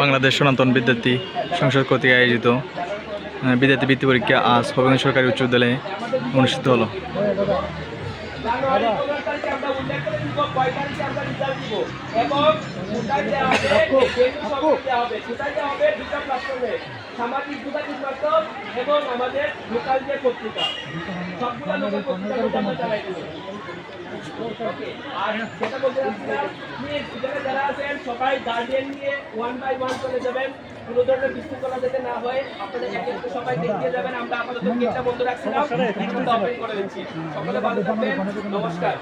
বাংলাদেশ সনাতন বিদ্যার্থী সংসদ কর্তৃক আয়োজিত বিদ্যার্থী বৃত্তি পরীক্ষা আজ হবিগঞ্জ সরকারি উচ্চ বিদ্যালয়ে অনুষ্ঠিত হলো। সামাজিক এবং আমাদের লোকাল যে পত্রিকা, সবগুলো পত্রিকা আর গার্ডিয়ান নিয়ে ওয়ান বাই যাবেন কোনো ধরনের বিশৃঙ্খলা যাতে না হয় সবাই দেখিয়ে যাবেন আমরা আপাতত গেটটা বন্ধ রাখছিলাম এখন করে সকলে নমস্কার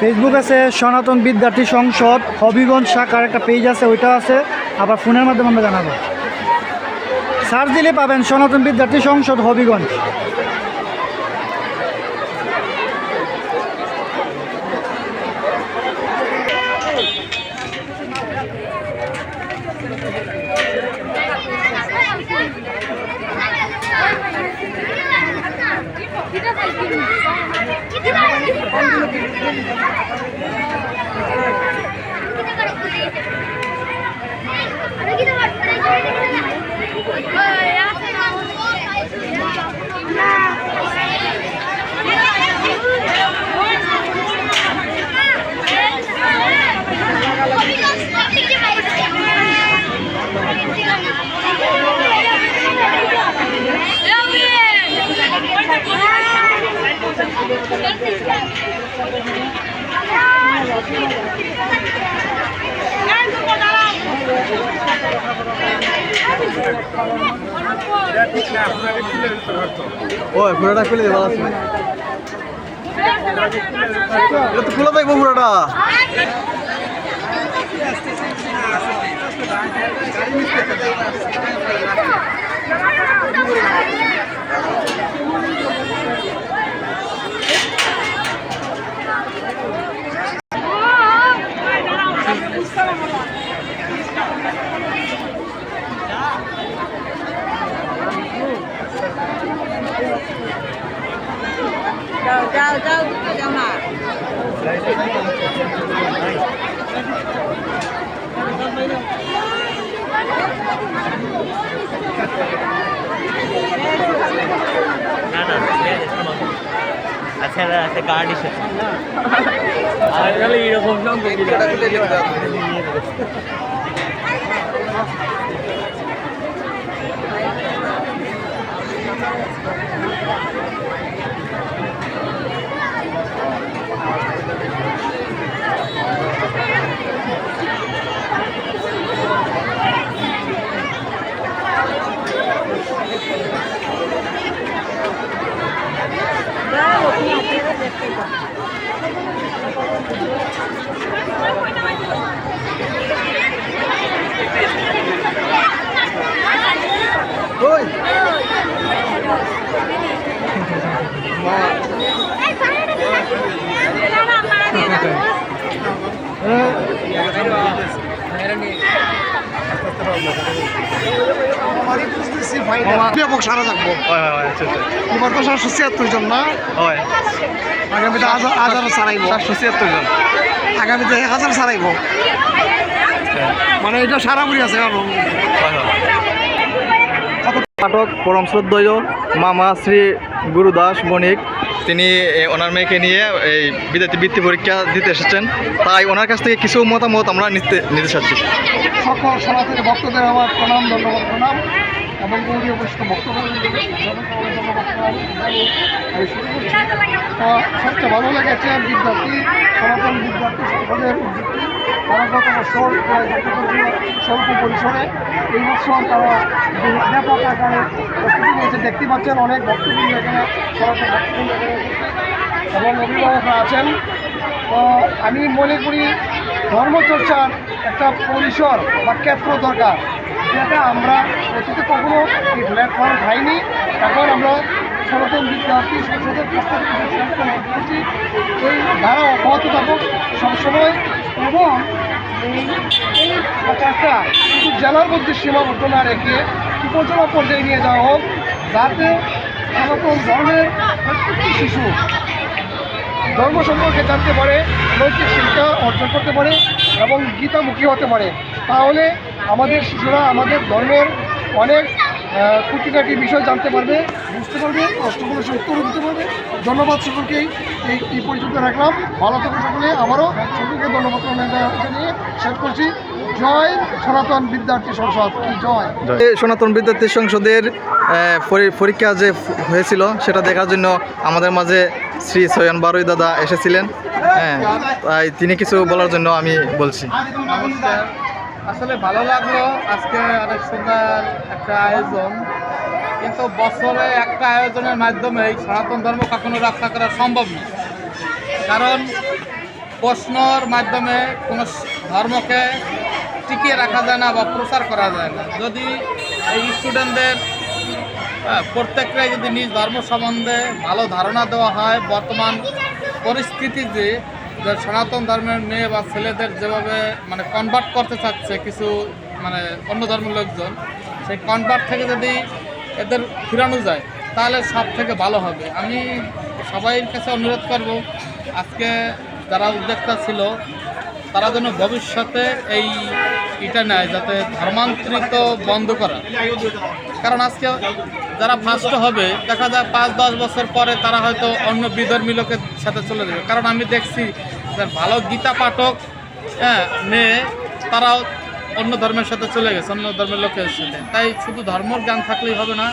ফেসবুক আছে সনাতন বিদ্যার্থী সংসদ, হবিগঞ্জ শাখার একটা পেজ আছে ওইটা আছে। আবার ফোনের মাধ্যমে আমরা জানাব। সার্চ দিলে পাবেন সনাতন বিদ্যার্থী সংসদ, হবিগঞ্জ। అడిగిన వాడు ও পুরোটা খুলে দেবো এটা তো খুলে দেখব পুরোটা যাও আচ্ছা আচ্ছা গার্ড এসেছে। আর ব্যাপক সারা থাকব এবার তো সাতশো ছিয়াত্তর জন না? আগামীতে হাজার হাজারও ছাড়াইব। সাতশো ছিয়াত্তর জন। আগামীতে এক হাজার ছাড়াইব। মানে এটা সারা বুড়ি আছে কারণ। পাঠক, পরম শ্রদ্ধেয় মামা শ্রী গুরুদাস বণিক। তিনি ওনার মেয়েকে নিয়ে এই বিদ্যার্থী বৃত্তি পরীক্ষা দিতে এসেছেন। তাই ওনার কাছ থেকে কিছু মতামত আমরা নিতে নিতে চাচ্ছি। সকল সনাতনী ভক্তদের আমার প্রণাম, ধন্যবাদ, প্রণাম। এবং গৌরী অবশ্য তো সবচেয়ে ভালো লেগেছে বিদ্যার্থী, সনাতন বিদ্যার্থী সংসদের উদ্যোগী বছর স্বল্প পরিসরে, এই তারা ব্যাপক আকারে নিয়েছে। দেখতে পাচ্ছেন অনেক বক্তব্য এখানে এবং আছেন। তো আমি মনে করি ধর্মচর্চার একটা পরিসর বা ক্ষেত্র দরকার, যেটা আমরা অতীতে কখনো এই প্ল্যাটফর্ম পাইনি এখন আমরা সনাতন বিদ্যার্থী, সংসদের এই ধারা অব্যাহত থাকুক। সবসময় এবং এই জেলার মধ্যে সীমাবদ্ধ না রেখে উপজেলা পর্যায়ে নিয়ে যাওয়া হোক, যাতে সনাতন ধর্মের প্রত্যেকটি শিশু ধর্ম সম্পর্কে জানতে পারে, নৈতিক শিক্ষা অর্জন করতে পারে এবং গীতামুখী হতে পারে। তাহলে আমাদের শিশুরা আমাদের ধর্মের অনেক খুঁটিনাটি বিষয় জানতে পারবে বুঝতে পারবে প্রশ্নগুলো সে উত্তর দিতে পারবে। ধন্যবাদ সকলকেই এই এই পরিচিত রাখলাম। ভালো থাকুন সকলে আবারও সকলকে ধন্যবাদ জানিয়ে শেষ করছি। জয় সনাতন বিদ্যার্থী সংসদ কি জয়? এই সনাতন বিদ্যার্থী সংসদের পরীক্ষা যে হয়েছিল সেটা দেখার জন্য আমাদের মাঝে শ্রী সয়ন বারুই দাদা এসেছিলেন। হ্যাঁ তাই তিনি কিছু বলার জন্য আমি বলছি। আসলে ভালো লাগল। আজকে অনেক সুন্দর একটা আয়োজন। কিন্তু বছরে একটা আয়োজনের মাধ্যমেই সনাতন ধর্ম কখনো রক্ষা করা সম্ভব নয় কারণ প্রশ্নর মাধ্যমে কোনো ধর্মকে টিকিয়ে রাখা যায় না বা প্রচার করা যায় না। যদি এই স্টুডেন্টদের প্রত্যেকটাই যদি নিজ ধর্ম সম্বন্ধে ভালো ধারণা দেওয়া হয়, বর্তমান পরিস্থিতিতে যে সনাতন ধর্মের মেয়ে বা ছেলেদের যেভাবে মানে কনভার্ট করতে চাচ্ছে কিছু মানে অন্য ধর্মের লোকজন, সেই কনভার্ট থেকে যদি এদের ফিরানো যায়, তাহলে সব থেকে ভালো হবে। আমি সবাইয়ের কাছে অনুরোধ করব, আজকে যারা উদ্যোক্তা ছিল, তারা যেন ভবিষ্যতে এই এটা নেয়, যাতে ধর্মান্তরিত বন্ধ করা। কারণ আজকে যারা ফার্স্ট হবে, দেখা যায় পাঁচ দশ বছর পরে তারা হয়তো অন্য বিধর্মী লোকের সাথে চলে যাবে। কারণ আমি দেখছি যে ভালো গীতা পাঠক হ্যাঁ মেয়ে, তারাও অন্য ধর্মের সাথে চলে গেছে, অন্য ধর্মের লোকের সাথে। তাই শুধু ধর্মর জ্ঞান থাকলেই হবে না,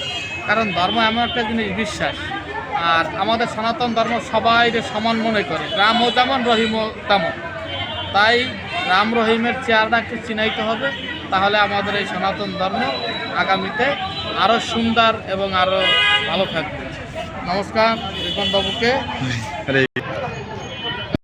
কারণ ধর্ম এমন একটা জিনিস, বিশ্বাস। আর আমাদের সনাতন ধর্ম সবাই সমান মনে করে রামও যেমন রহিমও তেমন। তাই রাম, রহিমের একটু চিনাইতে হবে, তাহলে আমাদের এই সনাতন ধর্ম আগামীতে আরও সুন্দর এবং আরও ভালো থাকবে। নমস্কার, রিপন বাবুকে। হরে